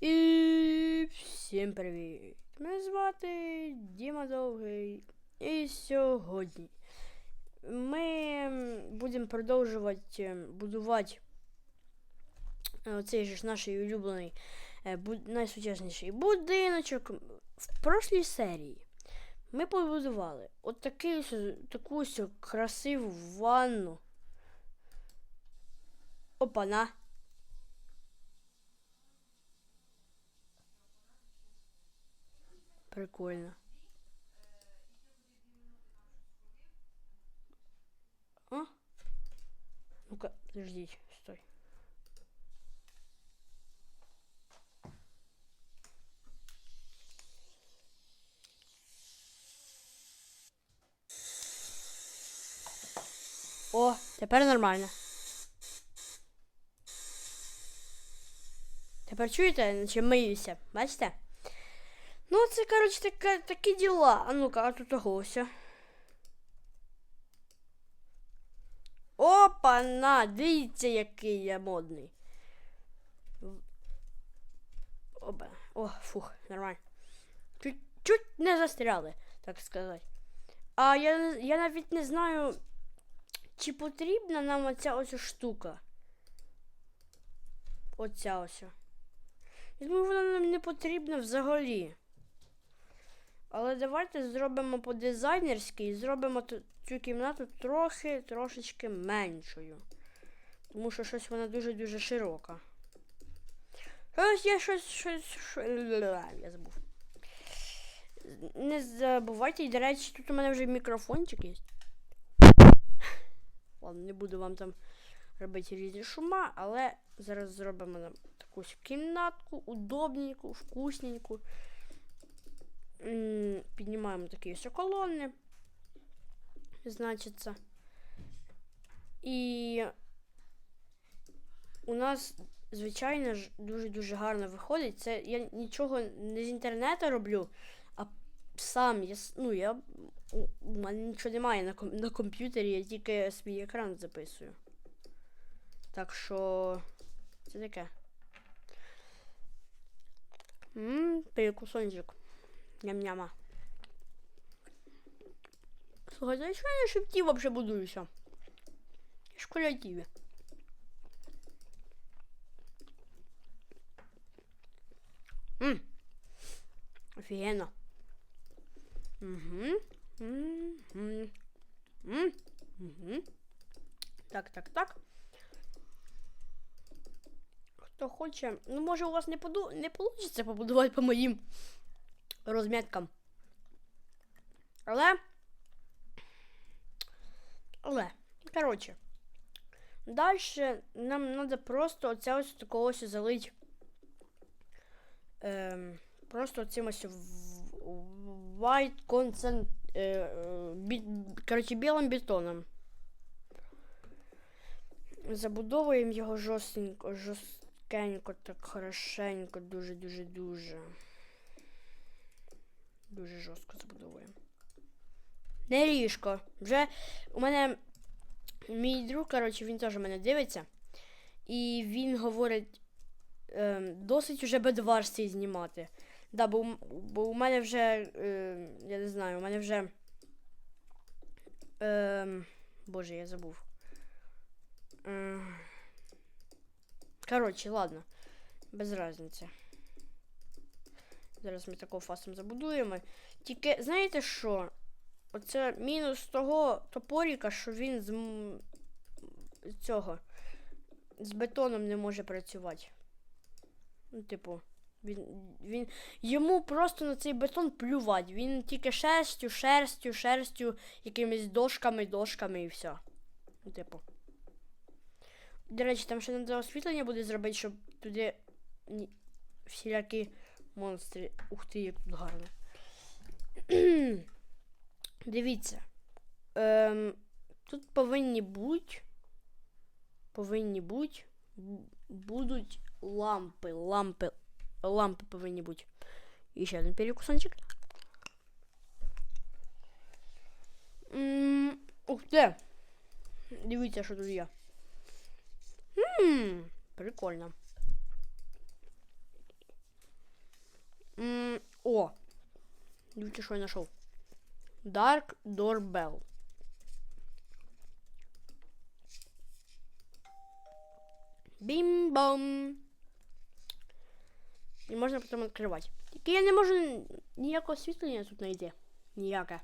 І всім привіт! Мене звати Діма Довгий. І сьогодні ми будемо продовжувати е, будувати е, цей же ж наш улюблений е, найсучасніший будиночок. В прошлій серії ми побудували от таку ось красиву ванну. Опана. Прикольно. А? Ну-ка, подождите, стой. О, тепер нормально. Тепер чуєте, наче миюся, бачите? Ну, це, коротше, таке, такі діла. А ну-ка, а тут огося. Опа, на, дивіться, який я модний. Опа. О, фух, нормально. Чуть, чуть не застряли, так сказати. А я, я навіть не знаю, чи потрібна нам оця ось штука. Оця ось. Я думаю, вона нам не потрібна взагалі. Але давайте зробимо по-дизайнерськи і зробимо цю кімнату трохи трошечки меншою. Тому що щось вона дуже-дуже широка. Щось я щось, щось, щось. Я забув. Не забувайте, і, до речі, тут у мене вже мікрофончик є. Ладно, не буду вам там робити різні шума, але зараз зробимо нам таку кімнатку, удобненьку, вкусненьку. Піднімаємо такі ось колони. Значиться. І у нас, звичайно ж, дуже-дуже гарно виходить. Це я нічого не з інтернету роблю, а сам я, ну, я, у мене нічого немає на, ком- на комп'ютері, я тільки свій екран записую. Так що це таке. Ммм, перекусончик. Ням-няма. Слухайте, а що я на шипті вообще будуюся? Я ж. Офігенно. Угу. Угу. Угу. Так, так, так. Хто хоче, ну може у вас не поду... не вийде побудувати по моїм розміткам. Але. Але. Коротше. Далі нам треба просто оця ось такого ось залить. Ем, просто цим ось white consent. Е, бі, коротше, білим бетоном. Забудовуємо його жорстенько, жорсткенько, так хорошенько, дуже-дуже-дуже. Дуже жорстко забудовуємо. Не ліжко. Вже у мене мій друг, коротше, він теж мене дивиться. І він говорить, ем, досить уже бедварсі знімати. Да, бо, бо у мене вже, ем, я не знаю, у мене вже. Ем, боже, я забув. Ем, коротше, ладно. Без разниці. Зараз ми такого фасом забудуємо. Тільки, знаєте що? Оце мінус того топоріка, що він з цього з бетоном не може працювати. Ну, типу, він, він, йому просто на цей бетон плювати. Він тільки шерстю, шерстю, шерстю, якимись дошками, дошками і все. Ну, типу. До речі, там ще треба освітлення буде зробити, щоб туди всілякі монстри. Ух ти, як тут гарно. Дивіться. Ем, тут повинні бути. Повинні бути. Будуть лампи. Лампи. Лампи повинні бути. І ще один перекусончик. М, Ух ти. Дивіться, що тут є. Ммм, прикольно. М, о! Дивіться, що я знайшов. Dark Doorbell. Бім-бом. І можна потім відкривати. Тільки я не можу ніякого освітлення тут знайти. Ніяке.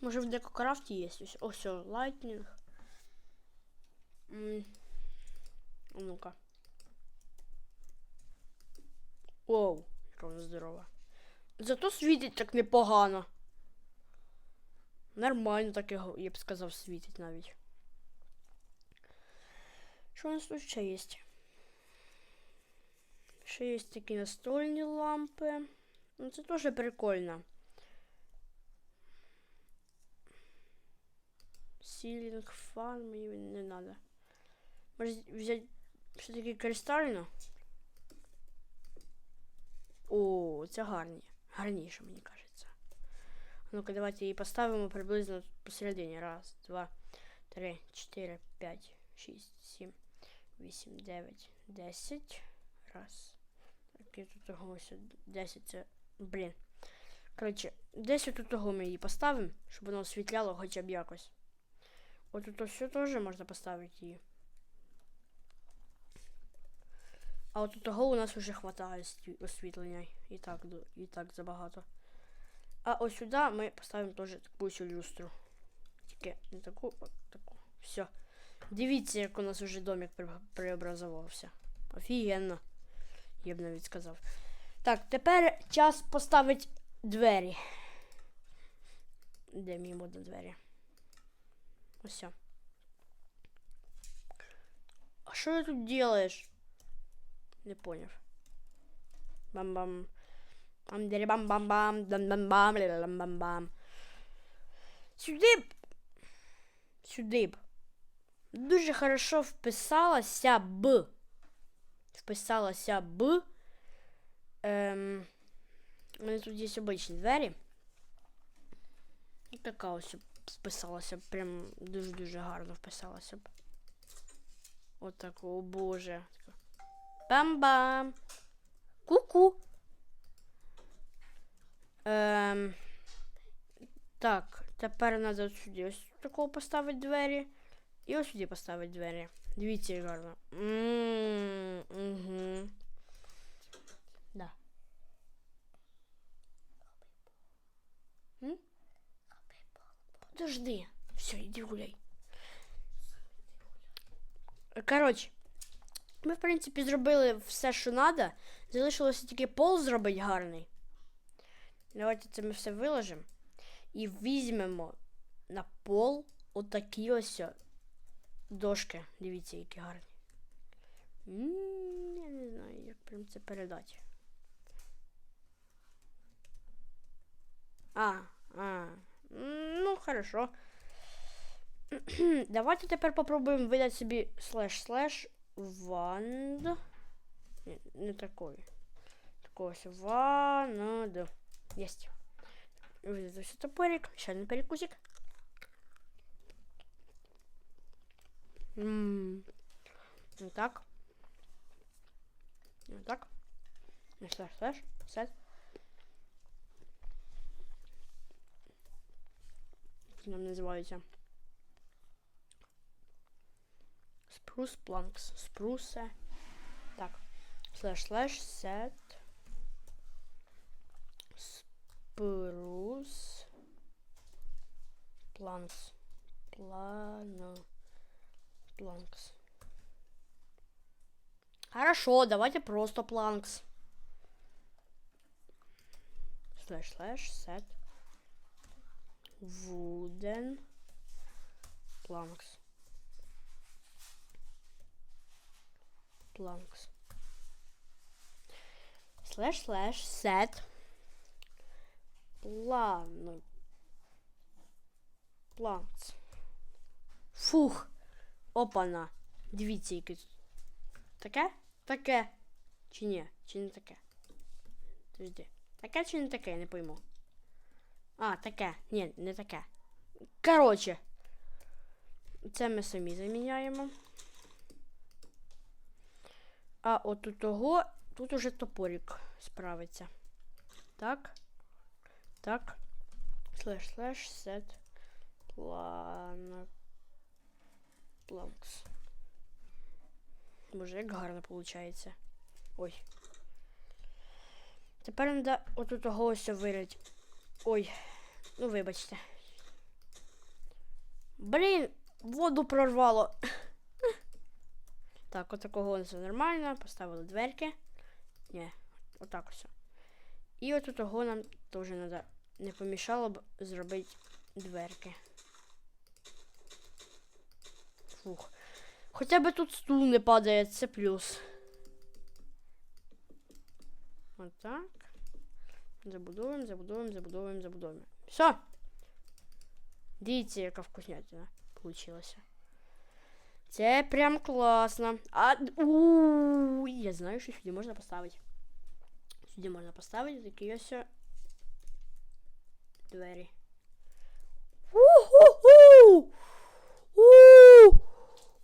Може в декокрафті є ось. О, все, лайтнінг. М. А ну-ка. Оу, яка вона здорова. Зато світить так непогано. Нормально так я б сказав, світить навіть. Що у нас тут ще є? Ще є такі настольні лампи. Ну, це теж прикольно. Сілінг фан мені не треба. Може взяти все-таки кристально? О, це гарні. Гарніше, мені кажеться. Ну-ка, давайте її поставимо приблизно посередині. Раз, два, три, чотири, п'ять, шість, сім, вісім, дев'ять, десять. Раз. Так, і тут того 10 це. Блін. Коротше, десь тут того ми її поставимо, щоб воно освітляло хоча б якось. От тут все теж можна поставити її. А от того у нас вже хватає освітлення. І так, і так забагато. А ось сюди ми поставимо теж таку люстру. Тільки не таку, а таку. Все. Дивіться, як у нас вже домик пре- преобразувався. Офігенно. Я б навіть сказав. Так, тепер час поставити двері. Де мій мод на двері? Ось. А що ти тут делаєш? Не поняв. Бам-бам. бам дері бам бам бам дам бам бам бам бам бам Сюди б. Сюди б. Дуже хорошо вписалася б. Вписалася б. Ем, у мене тут є обичні двері. І така ось вписалася б. Прям дуже-дуже гарно вписалася б. От так, о боже. Бам-бам. Ку-ку. Ем, так, тепер треба сюди ось такого поставити двері. І ось сюди поставити двері. Дивіться, як гарно. М, Угу. Да. М? Подожди. Все, іди гуляй. Коротше, Ми, в принципі, зробили все, що треба. Залишилося тільки пол зробити гарний. Давайте це ми все виложимо. І візьмемо на пол отакі ось дошки. Дивіться, які гарні. Я не знаю, як прям це передати. А, а. Ну, хорошо. Давайте тепер попробуємо видати собі слеш-слеш ванд. Ні, не такой. Такой ось ванд. Есть. Видите, все топорик. Еще один перекусик. М. Вот так. Вот так. И слэш, слэш, сет. Як Нам називаються. spruce planks. Spruce. Так. слэш слэш сет Spruce. Planks. Плано. Планкс. Хорошо, давайте просто планкс. Слэш, слэш, сет. Вуден. Планкс. Планкс. Слэш, слэш, сет. План. Планкс. Фух. Опана. Дивіться, яке. Таке? Таке. Чи ні? Чи не таке? Подожди. Таке чи не таке, я не пойму. А, таке. Ні, не таке. Коротше. Це ми самі заміняємо. А от у того тут уже топорик справиться. Так. Так. Слеш, слеш, сет. План. Планкс. Боже, як гарно виходить. Ой. Тепер треба отут ось вирить. Ой. Ну вибачте. Блін, воду прорвало. Так, от такого все нормально. Поставили дверки. Ні, отак все. І от того нам теж треба. Не помішало б зробити дверки. Фух. Хоча б тут стул не падає, це плюс. Отак. Забудовуємо, забудовуємо, забудовуємо, забудовуємо. Все. Дивіться, яка вкуснятина получилася. Це прям класно. А у я знаю, що сюди можна поставити. Сюди можна поставити такі ось двері. У-ху-ху!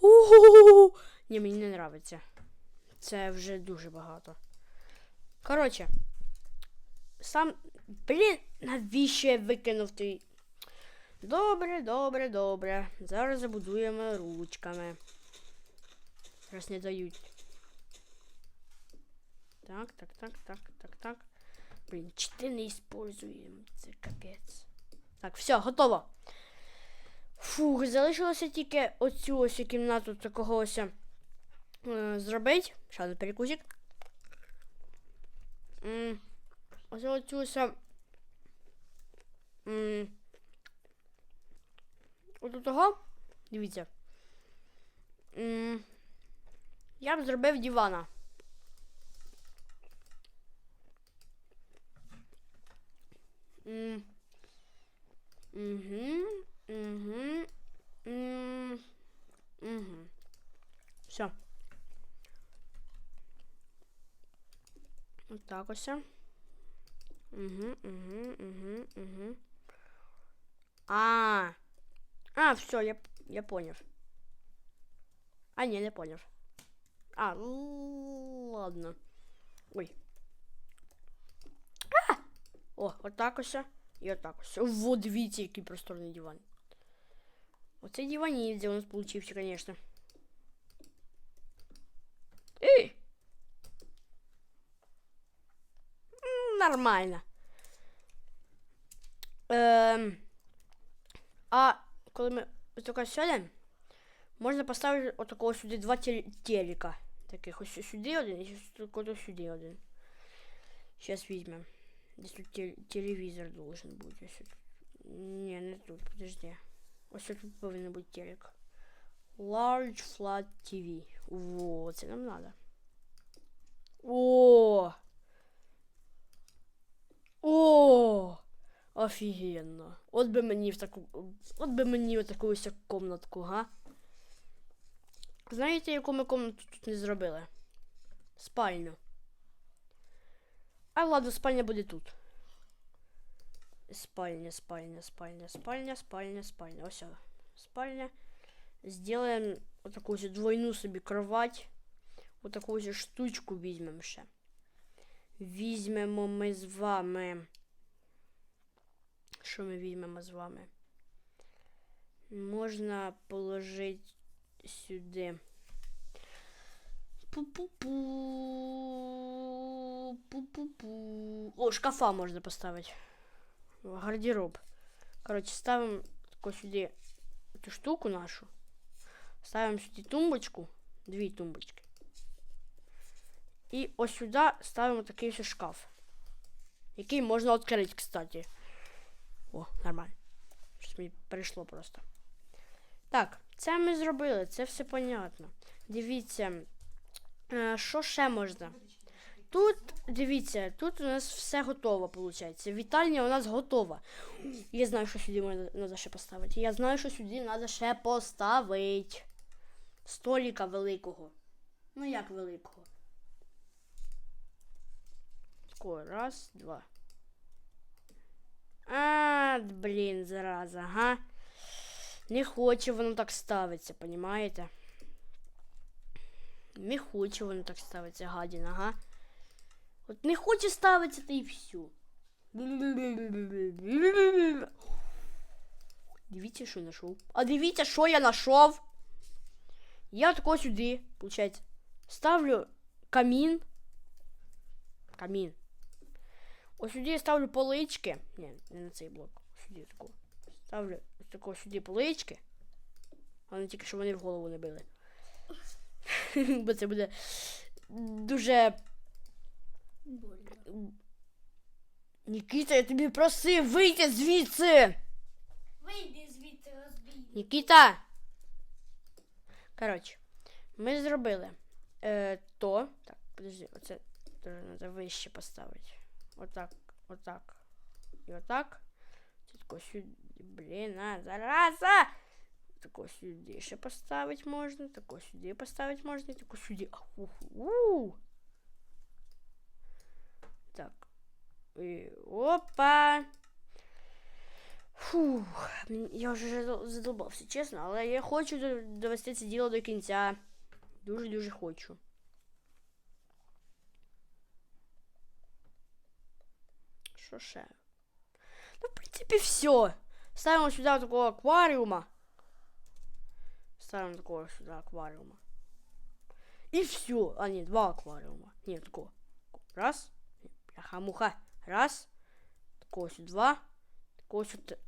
У-ху-ху! Ні, мені не нравиться. Це вже дуже багато. Коротше, сам. Блін, навіщо я викинув той. Добре, добре, добре. Зараз забудуємо ручками. Раз не дають. Так, так, так, так, так, так. Блін, чти не используємо. Це капець. Так, все, готово. Фух, залишилося тільки оцю ось кімнату такого ось е, зробити. Ще один перекусик. Ось оцю ось. От того, дивіться. Я б зробив дивана. Угу, угу, угу. Все. Вот так ось. Угу, угу, угу, угу. А, а, все, я, я понял. А, не, не понял. А, ну, ладно. Ой. А! О, отак ось. І отак ось. Во, дивіться, який просторний диван. Оце диванів, де у нас получився, конечно. Ей! М, Нормально. Ем, а коли ми ось тако сядемо, можна поставити отакого сюди два тел- телека. Таких ось сюди один і ось такого сюди один. Сейчас візьмемо. Десь тут тел- телевізор должен бути. Ось тут. Ні, не тут, подожди. Ось тут повинен бути телек. Large Flat TV. Во, це нам надо. О! О! Офігенно. От би мені в таку. От би мені в таку ось комнатку, га? Знаєте, яку ми комнату тут не зробили? Спальню. А ладно, спальня буде тут. Спальня, спальня, спальня, спальня, спальня, спальня. Ось. Спальня. Сделаем вот такую же двойну собі кровать. Вот таку же штучку візьмемо ще. Візьмемо ми з вами. Що ми візьмемо з вами? Можна положити сюди. Пу-пу-пу. Пу-пу-пу. О, шкафа можна поставити. Гардероб. Коротше, ставимо сюди цю штуку нашу. Ставимо сюди тумбочку. Дві тумбочки. І ось сюди ставимо такий ось шкаф. Який можна відкрити, кстати. О, нормально. Щось мені прийшло просто. Так, це ми зробили, це все понятно. Дивіться, е, що ще можна? Тут, дивіться, тут у нас все готово, виходить. Вітальня у нас готова. Я знаю, що сюди треба ще поставити. Я знаю, що сюди треба ще поставити. Століка великого. Ну як великого? Раз, два. А, блін, зараза, ага. Не хоче воно так ставиться, понімаєте? Не хоче воно так ставиться, гадіна, ага. От не хоче ставитися, та й все. Дивіться, що знайшов. А дивіться, що я знайшов. Я тако сюди, виходить, ставлю камін. Камін. Ось сюди я ставлю полички. Ні, не на цей блок. Сюди тако. Ставлю ось тако сюди полички. Але тільки щоб вони в голову не били. Бо це буде дуже. Больно. Нікіта, я тобі просив вийти звідси! Вийди звідси розбій. Нікіта! Коротше, ми зробили е, то. Так, подожди, оце треба вище поставити. Отак, отак. І отак. Це тако сюди. Блін, а, зараза! Тако сюди ще поставити можна, тако сюди поставити можна, і тако сюди. Аху. Так. І, опа! Фух, м, я вже задол- задолбався, чесно, але я хочу до- довести це діло до кінця. Дуже-дуже хочу. Що ще? Ну, в принципі, все. Ставимо сюди такого акваріума. Ставимо такого сюди акваріума. І все. А, ні, два акваріума. Ні, такого. Раз. Бляха-муха. Раз. Такого сюди два. Такого сюди.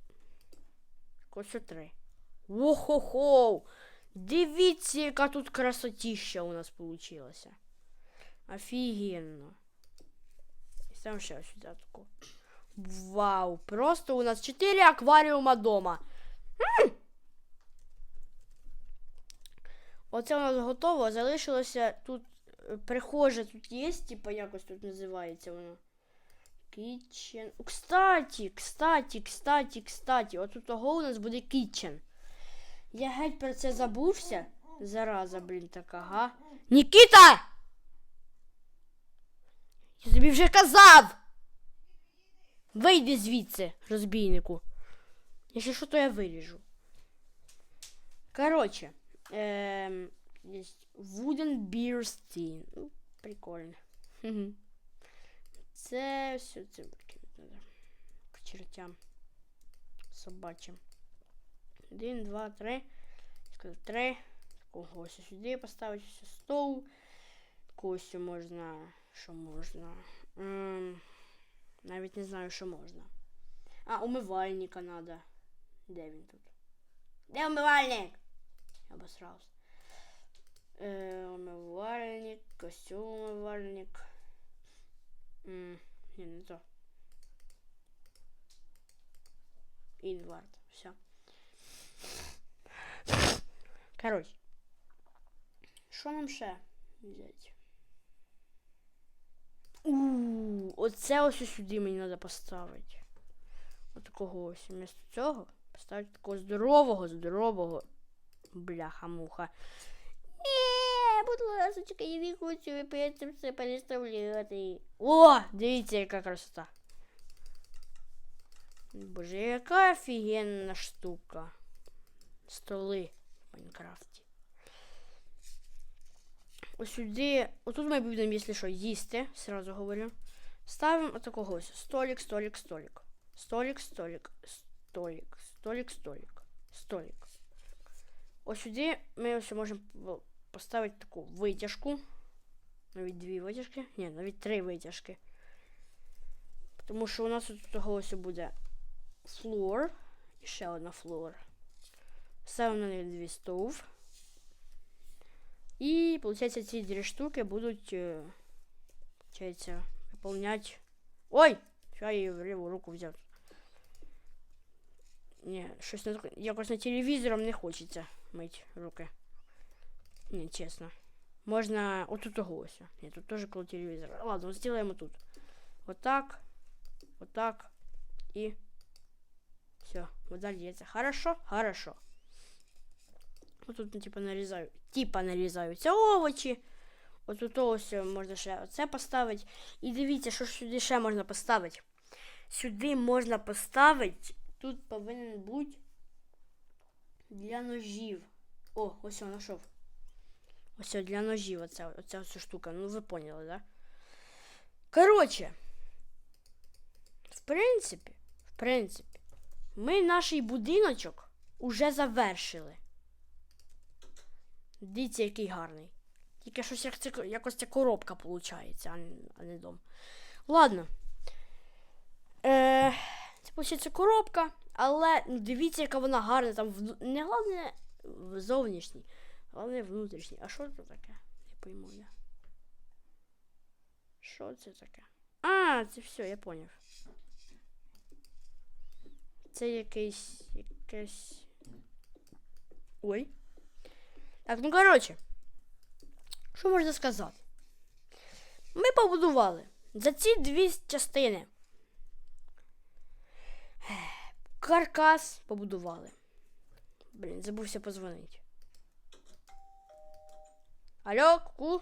Такого сюди три. Во-хо-хо! Дивіться, яка тут красотища у нас получилася. Офігенно. Ще ось сюди таку. Вау! Просто у нас 4 акваріума дома. Оце у нас готово. Залишилося тут е, прихожа тут є, типа якось тут називається воно. Kitchen. Кстати, кстати, кстати, кстати. От у того у нас буде kitchen. Я геть про це забувся. Зараза, блін, така, га. Нікіта! Я тобі вже казав! Вийди звідси, розбійнику. Якщо що, то я виріжу. Коротше, ем, есть Wooden Beer Stein. Ну, прикольно. Це все це треба. К чертям. Собачим. Один, два, три. Три. Когось сюди поставити стол. Когось можна. Що можна? Ем, навіть не знаю, що можна. А, умивальника надо. Де він тут? Де умивальник? Я обосрався. Е, умивальник, костюм умивальник. М, Ні, не то. Інвард. Все. Короче. Що нам ще взяти? У, оце ось сюди мені треба поставити. Отакого ось. Вместо цього поставити такого здорового, здорового. Бляха-муха. Ні, будь ласка, я не хочу випити все переставляти. О, дивіться, яка красота. Боже, яка офігенна штука. Столи в Майнкрафті. Ось сюди. Отут ми будемо, якщо що, їсти, сразу говорю. Ставимо отакого ось. Столик, столик, столик. Столик, столик, столик, столик, столик, столик. Ось сюди ми ось можемо поставити таку витяжку. Навіть дві витяжки. Ні, навіть три витяжки. Тому що у нас тут того ось буде флор. І ще одна флор. Ставимо на них дві стов. І, виходить, ці дві штуки будуть, е, получається, виповнять. Ой! Що я її в ліву руку взяв. Ні, щось на, якось на телевізором не хочеться мить руки. Ні, чесно. Можна отут того ось. Ні, тут теж коло телевізора. Ладно, зробимо тут. Отак. Отак. І. Все, вода льється. Хорошо? Хорошо. Вот тут, ну, типа, нарізаю. Типа нарізаються овочі. От тут ось можна ще оце поставити. І дивіться, що ж сюди ще можна поставити. Сюди можна поставити. Тут повинен бути для ножів. О, ось я знайшов. Ось для ножів оця, оця ось штука. Ну ви поняли, да? Коротше, в принципі, в принципі, ми наш будиночок уже завершили. Дивіться, який гарний. Тільки щось як це, якось ця коробка виходить, а, не- дом. Ладно. Е, це виходить коробка, але ну, дивіться, яка вона гарна. Там не головне зовнішній, головне внутрішній. А що це таке? Не пойму я. Що це таке? А, це все, я поняв. Це якийсь. якесь. Ой. Так, ну коротше. Що можна сказати? Ми побудували за ці дві частини. Каркас побудували. Блін, забувся позвонити. Алло, ку.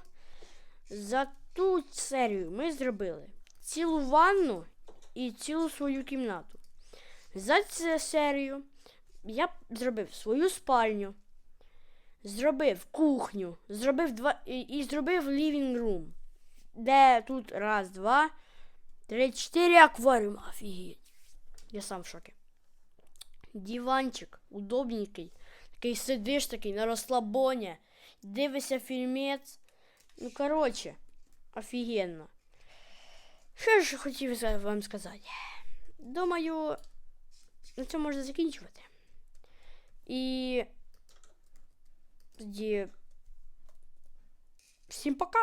За ту серію ми зробили цілу ванну і цілу свою кімнату. За цю серію я зробив свою спальню, зробив кухню, зробив два і, і зробив living room, де тут раз, два, три, чотири акваріума. Офігеть. Я сам в шокі. Диванчик удобненький. Такий сидиш такий на розслабоні, дивишся фільмець. Ну, коротше, офігенно. Що ж хотів вам сказати? Думаю, на цьому можна закінчувати. І тоді всім пока.